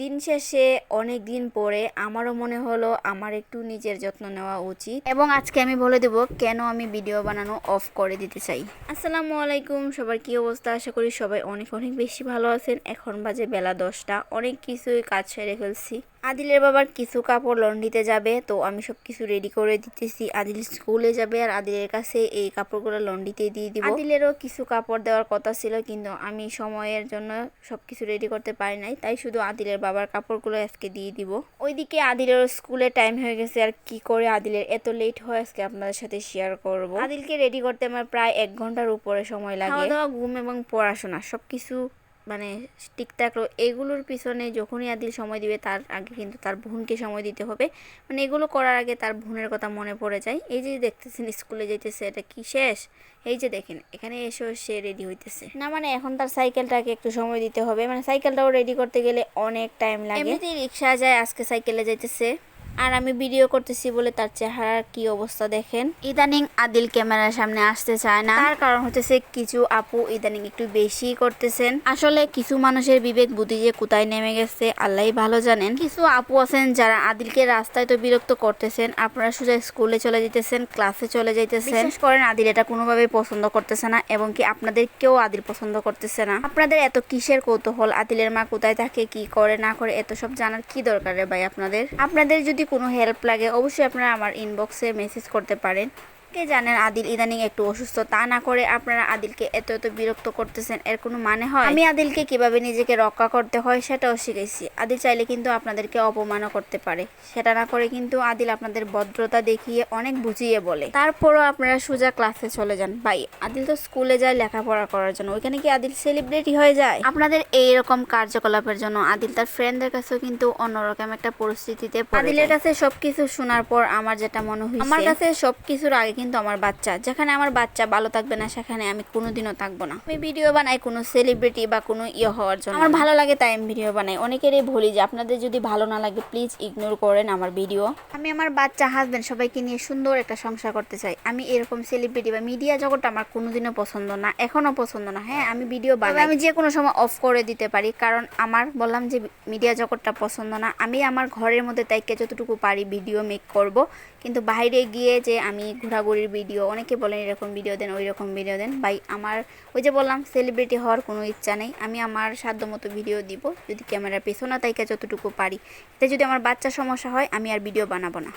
দিন শেষে, অনেক দিন পরে আমারও মনে হলো আমার একটু নিজের যত্ন নেওয়া উচিত। এবং আজকে আমি বলে দেব কেন আমি ভিডিও বানানো অফ করে দিতে চাই। আসসালামু আলাইকুম, সবার কি অবস্থা? আশা করি সবাই অনেক অনেক বেশি ভালো আছেন। এখন বাজে বেলা দশটা, অনেক কিছুই কাজ সেরে ফেলছি। আদিলের বাবার কিছু কাপড় লন্ডিতে যাবে, তো আমি সব কিছু রেডি করে দিতেছি। আদিল স্কুলে যাবে আর আদিলের কাছে এই কাপড়গুলো লন্ডিতে দিয়ে দিব। আদিলেরও কিছু কাপড় দেওয়ার কথা ছিল, কিন্তু আমি সময়ের জন্য সব কিছু রেডি করতে পারি নাই, তাই শুধু আদিলের বাবার কাপড়গুলো আজকে দিয়ে দিব। ওইদিকে আদিলের স্কুলে টাইম হয়ে গেছে, আর কি করে আদিলের এত লেট হয় আজকে আপনাদের সাথে শেয়ার করব। আদিলকে রেডি করতে আমার প্রায় এক ঘণ্টার উপরে সময় লাগে। ঘুম এবং পড়াশোনা সব কিছু মানে ঠিকঠাক রো- এগুলোর পিছনে যখনই আদিল সময় দিবে তার আগে কিন্তু তার বোনকে সময় দিতে হবে। মানে এগুলো করার আগে তার বোনের কথা মনে পড়ে যায়। এই যে দেখতেছেন স্কুলে যাইতেছে এটা কি শেষ? এই যে দেখেন এখানে এসেও সে রেডি হইতেছে। না মানে এখন তার সাইকেলটাকে একটু সময় দিতে হবে। মানে সাইকেলটাও রেডি করতে গেলে অনেক টাইম লাগে। এমনিতেই রিক্সা যায় আজকে সাইকেলে যাইতেছে। আর আমি ভিডিও করতেছি বলে তার চেহারার কি অবস্থা দেখেন? ইদানিং আদিল ক্যামেরার সামনে আসতে চায় না। তার কারণ হচ্ছে কিছু আপু ইদানিং একটু বেশি করতেছেন। আসলে কিছু মানুষের বিবেক বুদ্ধি যে কোথায় নেমে গেছে আল্লাহ ভালো জানেন। কিছু আপু আছেন যারা আদিলকে রাস্তায় তো বিরক্ত করতেছেন আপনারা সোজা স্কুলে চলে যেতেছেন ক্লাসে চলে যাইতেছেন। বিশেষ করেন আদিল এটা কোনোভাবে পছন্দ করতেছে না এবং কি আপনাদের কেউ আদিল পছন্দ করতেছে না। আপনাদের এত কিসের কৌতূহল? আদিলের মা কোথায় থাকে কি করে না করে এত সব জানার কি দরকার রে ভাই আপনাদের? আপনাদের যদি কোনো হেল্প লাগে অবশ্যই আপনারা আমার ইনবক্সে মেসেজ করতে পারেন। কে জানেন আদিল ইদানিং একটু অসুস্থ তা না করে আপনারা আদিলকে এত এত বিরক্ত করতেছেন এর কোনো মানে হয়? আমি আদিলকে কীভাবে নিজেকে রক্ষা করতে হয় সেটাও শিখেছি আদিল চাইলে কিন্তু আপনাদেরকে অপমানও করতে পারে। সেটা না করে কিন্তু আদিল আপনাদের ভদ্রতা দেখিয়ে অনেক বুঝিয়ে বলে। তারপরও আপনারা সোজা ক্লাসে চলে যান। ভাই আদিল তো স্কুলে যায় লেখাপড়া করার জন্য। ওইখানে কি আদিল সেলিব্রিটি হয়ে যায়? আপনাদের এইরকম কার্যকলাপের জন্য আদিল তার ফ্রেন্ডদের কাছেও কিন্তু অন্যরকম একটা পরিস্থিতিতে আদিলের কাছে সবকিছু শোনার পর আমার যেটা মনে হয় আমার কাছে সবকিছুর আগে কিন্তু আমার বাচ্চা। যেখানে আমার বাচ্চা ভালো থাকবে না, সেখানে আমি কোনোদিনও থাকব না। আমি ভিডিও বানাই কোনো সেলিব্রিটি বা কোনো ইয়ে হওয়ার জন্য। আমার ভালো লাগে তাই আমি ভিডিও বানাই। অনেকেরই বলি যে আপনাদের যদি ভালো না লাগে প্লিজ ইগনোর করেন আমার ভিডিও আমি আমার বাচ্চা হাজবেন্ড সবাইকে নিয়ে সুন্দর একটা সংসার করতে চাই। আমি এরকম সেলিব্রিটি বা মিডিয়া জগৎটা আমার কোনোদিনও পছন্দ না, এখনও পছন্দ না। হ্যাঁ আমি ভিডিও বানাই। আমি যে কোনো সময় অফ করে দিতে পারি, কারণ আমার বললাম যে মিডিয়া জগৎটা পছন্দ না। আমি আমার ঘরের মধ্যে তাইকে যতটুকু পারি ভিডিও মেক করব। কিন্তু বাইরে গিয়ে যে আমি ঘোরাঘুরির ভিডিও অনেকে বলেন এরকম ভিডিও দেন ওই রকম ভিডিও দেন। ভাই, আমার, ওই যে বললাম সেলিব্রিটি হওয়ার কোনো ইচ্ছা নেই। আমি আমার সাধ্য মতো ভিডিও দিব, যদি ক্যামেরার পেছনা তাইকে যতটুকু পারি। এতে যদি আমার বাচ্চা সমস্যা হয়, আমি আর ভিডিও বানাবো না।